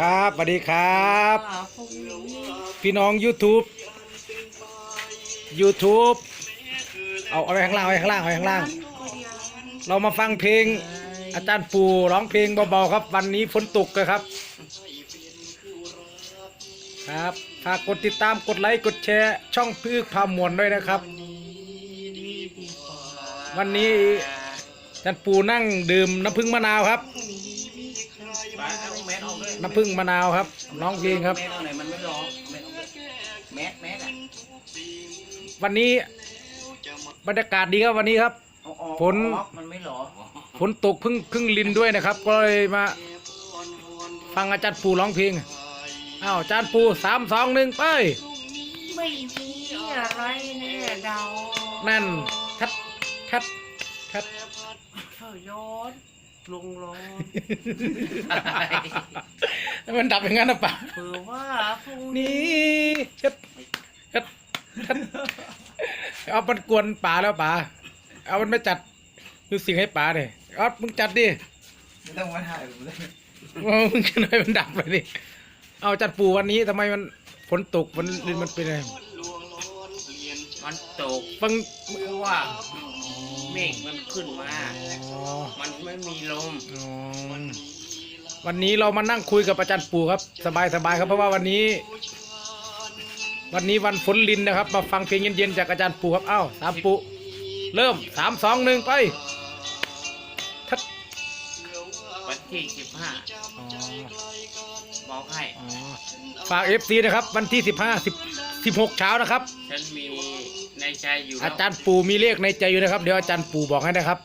ครับสวัสดีครับพรุ่งนี้พี่น้อง YouTube YouTube เอาเอาไว้ข้างล่างเอาไว้ข้างล่างเอาไว้ข้างล่างก็เดียวเรามาฟังเพลง อาจารย์ปู่ร้องเพลงเบาๆครับ วันนี้ฝนตกเลยครับ ครับฝากกดติดตามกดไลค์กดแชร์ช่องพึ่งพามวลด้วยนะครับ วันนี้อาจารย์ปู่นั่งดื่มน้ำผึ้งมะนาวครับ น้ำผึ้งมะนาวครับร้องเพลงครับ แมสเอาไหนมันไม่ร้องแมสออกด้วยแมสแมสอะวันนี้บรรยากาศดีครับวันนี้ครับ เอาออกฝนออกมันไม่ร้องฝนตกเพึ่งเพึ่งลินด้วยนะครับ ก็เลยมาฟังอาจารย์ปู่ร้องเพลงอ้าวอาจารย์ปู่สามสองหนึ่งไป ไม่มีอะไรแน่เดานั่นทัดทัดทัด เธอย้อน ลงร้อนมันดับอย่างนั้นนะป่ะเผื่อว่าพรุ่งนี้นี่ชัดชัดชัดเอามันกวนป่าแล้วป่าเอามันไม่จัดดูสิ่งให้ป่าเนี่ยเอามึงจัดดิไม่ต้องมาถ่ายผมเลยว่ามึงจะหน่อยมันดับไปดิเอาจัดปู่วันนี้ทำไมมันฝนตกมันลินมันเป็นไง มันตกฟังเพราะว่าเมฆมันขึ้นมา อ๋อมันไม่มีลม อ๋อวันนี้เรามานั่งคุยกับอาจารย์ปู่ครับสบายสบายครับเพราะว่าวันนี้ วันนี้วันฝนลินนะครับ มาฟังเพลงเย็นๆจากอาจารย์ปู่ครับเอ้าสามปู่เริ่มสามสองหนึ่งไปทัดวันที่สิบห้าอ๋อ บอกให้ อ๋อฝากเอฟซีนะครับ วันที่สิบห้าสิบสิบหกเช้านะครับ ฉันมี ในใจอยู่แล้วอาจารย์ปู่มีเลขในใจอยู่นะครับ เดี๋ยวอาจารย์ปู่บอกให้นะครับ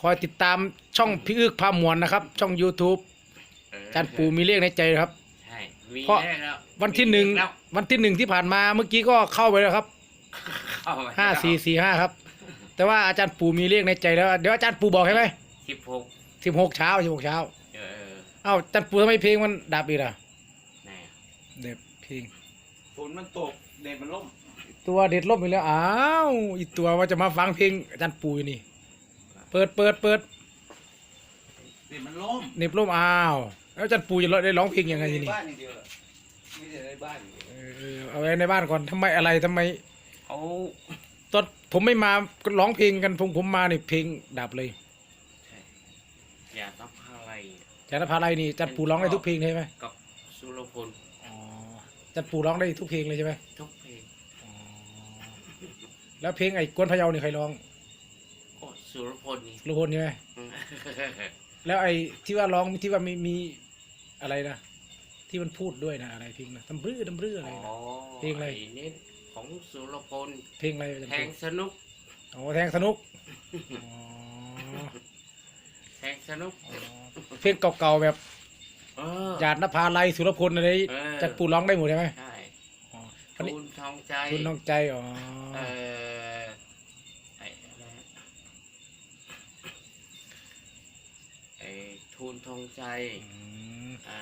คอยติดตามช่องพี่อึกพามวลนะครับ ช่อง YouTube เอออาจารย์ปู่มีเลขในใจครับ ใช่มีเพราะได้แล้ววันที่หนึ่งมีแล้ววันที่หนึ่งที่ผ่านมาเมื่อกี้ก็เข้าไปแล้วครับเข้าไปห้าสี่สี่ห้าครับ แต่ว่าอาจารย์ปู่มีเลขในใจแล้ว เดี๋ยวอาจารย์ปู่บอกให้ไหมสิบหกสิบหกเช้าสิบหกเช้าเออเอ้าอาจารย์ปู่ทำไมเพลงมันดับอีกล่ะไหนเด็บเพลงฝนมันตกเด็ดมันล่ม ตัวเด็ดล่มไปแล้วอ้าวอีกตัวว่าจะมาฟังเพลงอาจารย์ปู่อยู่นี่ เปิดเปิดเปิดเด็ดมันล่มเหน็บล่มอ้าวแล้วอาจารย์ปู่จะได้ร้องเพลงยังไงทีนี่บ้านอย่างเดียวเหรอไม่ได้ในบ้านอย่างเดียวเออเอาไว้ในบ้านก่อนทำไมอะไรทำไมเขาตอนผมไม่มาก็ร้องเพลงกันผมผมมาเนี่ยเพลงดับเลยอย่าทับอะไรจารย์พาอะไรนี่อาจัดปู่ร้องได้ทุกเพลงใช่ไหมกับสุรพลอ๋ออาจัดปู่ร้องได้ทุกเพลงเลยใช่ไหมทุกเพลงอ๋อ แล้วเพลงไอ้กวนพะเยานี่ใครร้องโอ้สุรพลนี่ลูกคนใช่ไหมแล้วไอ้ที่ว่าร้องที่ว่ามีมีอะไรนะที่มันพูดด้วยนะอะไรเพลงนะทำรื้อทำรื้ออะไรอ๋อนะเพลงอะไร อ้นี่ของสุรพลเพลงอะไรอาจารย์แทปู่งสนุกอ๋อแทงสนุกอ๋อแทงสนุกเพลงเก่าๆแบบเออ หยาดนภาลัยสุรพลอะไรเออ จัดปู่ร้องได้หมดใช่ไหมใช่อ๋อวันนี้ ทูลทองใจ คุณน้องใจอ๋อเออไอ้อะไรนะไอ้ ทูลทองใจอืมอ่า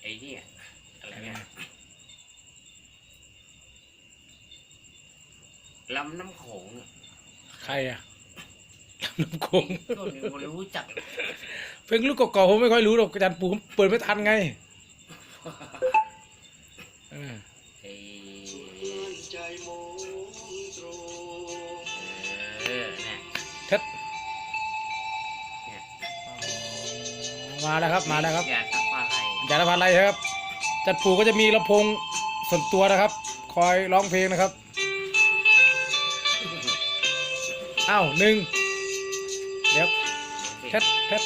ไอ้เนี่ยอะไรเนี่ยลำน้ำโขงอะใครอะน้ำโขงก็มีคนรู้จัก เพลงลูกเก่าๆผมไม่ค่อยรู้หรอกอาจารย์ปู่ผมเปิดไม่ทันไง มาแล้วครับมาแล้วครับอย่าทักอะไรอาจารย์นภาลัยครับอาจัดปู่ก็จะมีลำโพงส่วนตัวนะครับ คอยร้องเพลงนะครับอ้าวหนึ่งเดี๋ยวเท็ดเท็ด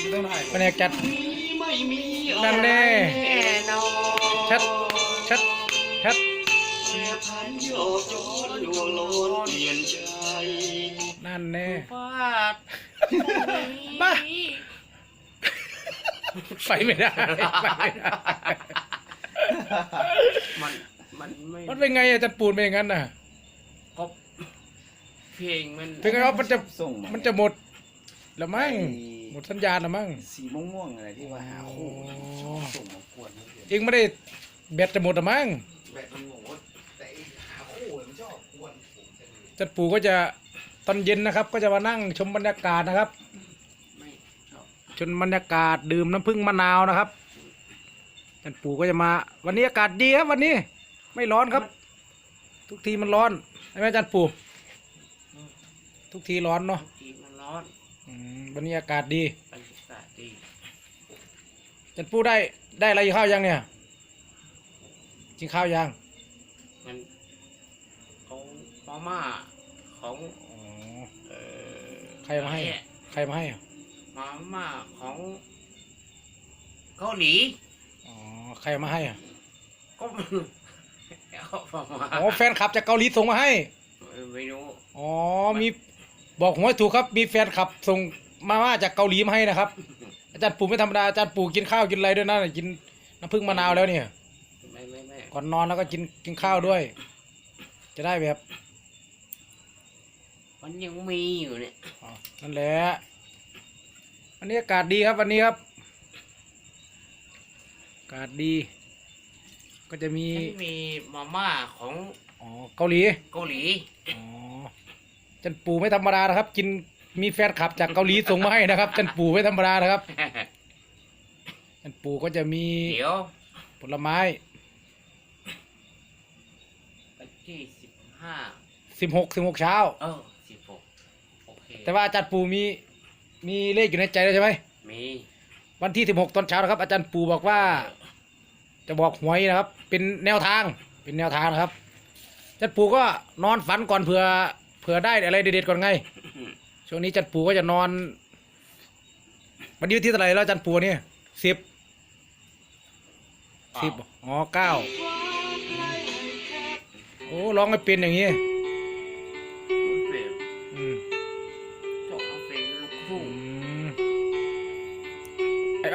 ไม่ต้องถ่ายแผนกจัดนั่นแน่แน่นอนชัดชัดชัด นั่นแน่ฟาดบ้า ไปไม่ได้ไปไม่ได้ มันมันไม่มันเป็นไงอาจารย์ปูนเป็นอย่างนั้นน่ะ ก็เพลงมันถึงไงว่ามันจะส่งามันจะหมดแล้วมั้งไอ้หมดสัญญาณแล้วมั้งสีม่วงๆอะไรที่ว่าหาคู่อ๋อส่งมากวนให้เดือนเองไม่ได้แบตจะหมดแล้วมั้ง แบบมันโง่ แต่ไอ้หาคู่มันชอบกวนผมจังเลยอาจารย์ปูก็จะตอนเย็นนะครับ ก็จะมานั่งชมบรรยากาศนะครับไม่ชอบชมบรรยากาศดื่มน้ำผึ้งมะนาวนะครับอาจารย์ปู่ก็จะมา วันนี้อากาศดีครับวันนี้ ไม่ร้อนครับ ทุกทีมันร้อนใช่ไหมอาจารย์ปู่ ทุกทีร้อนเนาะทีมันร้อนอืมวันนี้อากาศดีบรรยากาศดีอาจารย์ปู่ได้ได้อะไรข้าวยังเนี่ยกินข้าวยังมันของ มาม่าของอ๋อเอ่อใครมาให้อะใครมาให้อะมาม่าของเกาหลีอ๋อใครมาให้อะก็ไม่รู้เอามาอ๋อแฟนคลับจากเกาหลีส่งมาให้ ไม่รู้อ๋อมีบอกหวยถูกครับ มีแฟนคลับส่งมาม่าจากเกาหลีมาให้นะครับ อาจารย์ปู่ไม่ธรรมดาอาจารย์ปู่กินข้าวกินอะไรด้วยนะกินน้ำผึ้งมะนาวแล้วเนี่ย ไม่ไม่ไม่ก่อนนอนแล้วก็กินกินข้าวด้วย จะได้แบบ มันยังมีอยู่เนี่ยอ๋อนั่นแหละวันนี้อากาศดีครับวันนี้ครับอากาศดี ก็จะมีฉันมีมาม่าของอ๋อเกาหลีเกาหลีอ๋ออาจารย์ปู่ไม่ธรรมดานะครับ กินมีแฟนคลับจากเกาหลีส่งมาให้นะครับอาจารย์ปู่ไม่ธรรมดานะครับอาจารย์ปู่ก็จะมีเดี๋ยวผลไม้ วันที่สิบห้าสิบหกสิบหกเช้า เออสิบหกโอเค แต่ว่าอาจารย์ปู่มีมีเลขอยู่ในใจแล้วใช่ไหมมีวันที่สิบหกตอนเช้านะครับ อาจารย์ปู่บอกว่า จะบอกหวยนะครับ เป็นแนวทางเป็นแนวทางนะครับอาจารย์ปู่ก็นอนฝันก่อนเผื่อเผื่อได้อะไรเด็ดๆก่อนไงช่วงนี้อาจารย์ปู่ก็จะนอนวันนี้วันที่เท่าไหร่แล้วอาจารย์ปู่เนี่ยสิบสิบอ๋อเก้าโอ้ร้องให้เป็นอย่างนี้มัน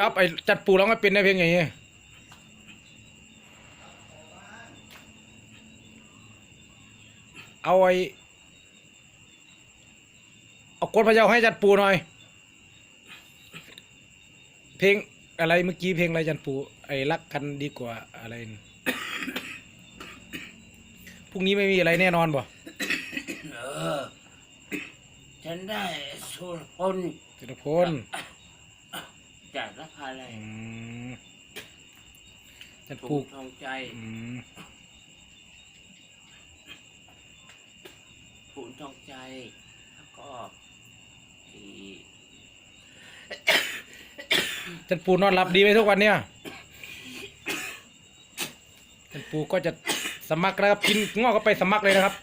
อ้อัพไอ้จัดปูร้องให้เป็นได้เพลงอย่างนี้เอาไอ้เอากดพะเยาให้จัดปูหน่อย เพลงอะไรเมื่อกี้เพลงอะไรจันปูไอ้รักกันดีกว่าอะไรน่ะพรุ่งนี้ไม่มีอะไรแน่นอนบ่เออฉันได้สุรพลจิตรพล จากนภาลัยอืมจันถุปูงทองใจอืมถุงทองใจ แล้วก็ที่จันปูนอนหลับดีไหมทุกวันเนี่ยจันปูก็จะสมัครนะครับกินงอกก็ไปสมัครเลยนะครับ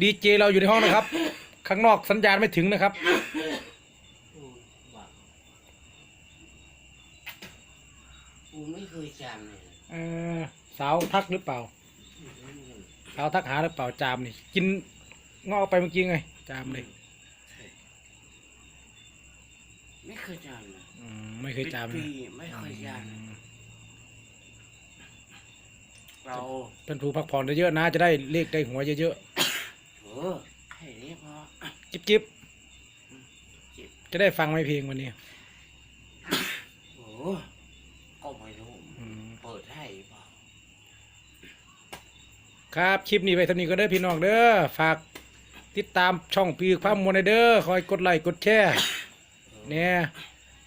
ดีเจเราอยู่ในห้องนะครับ ข้างนอกสัญญาณไม่ถึงนะครับกูบอกกูไม่เคยจำ เลยเออสาวทักหรือเปล่า สาวทักหาหรือเปล่าจามนี่กินงอกไปเมื่อกี้ไง จามเลยไม่เคยจำเลยอืมไม่เคยจามป็นนะปีไม่เคยจำอืมเราเป็นผู้พักผ่อนเยอะๆนะ จะได้เลขได้หัวเยอะเออแค่นี้พอๆจิ๊บจิ๊บจิบจะได้ฟังไหมเพลงวันนี้โอ้ก็ไม่รู้ อืม เปิดให้เปล่า ครับ คลิปนี้ไปทำนี้ก็เด้อพี่น้องเด้อฝากติดตามช่องปีความมวลเด้อคอยกดไลค์กดแชร์เนี่ย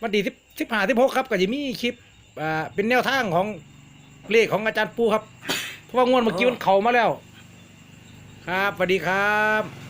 วันที่สิบสิบห้าสิบหกครับก็จะมีคลิปอ่าเป็นแนวทางของเลขของอาจารย์ปูครับเพราะว่างวดเมื่อกี้มันเข่ามาแล้ว ครับสวัสดีครับ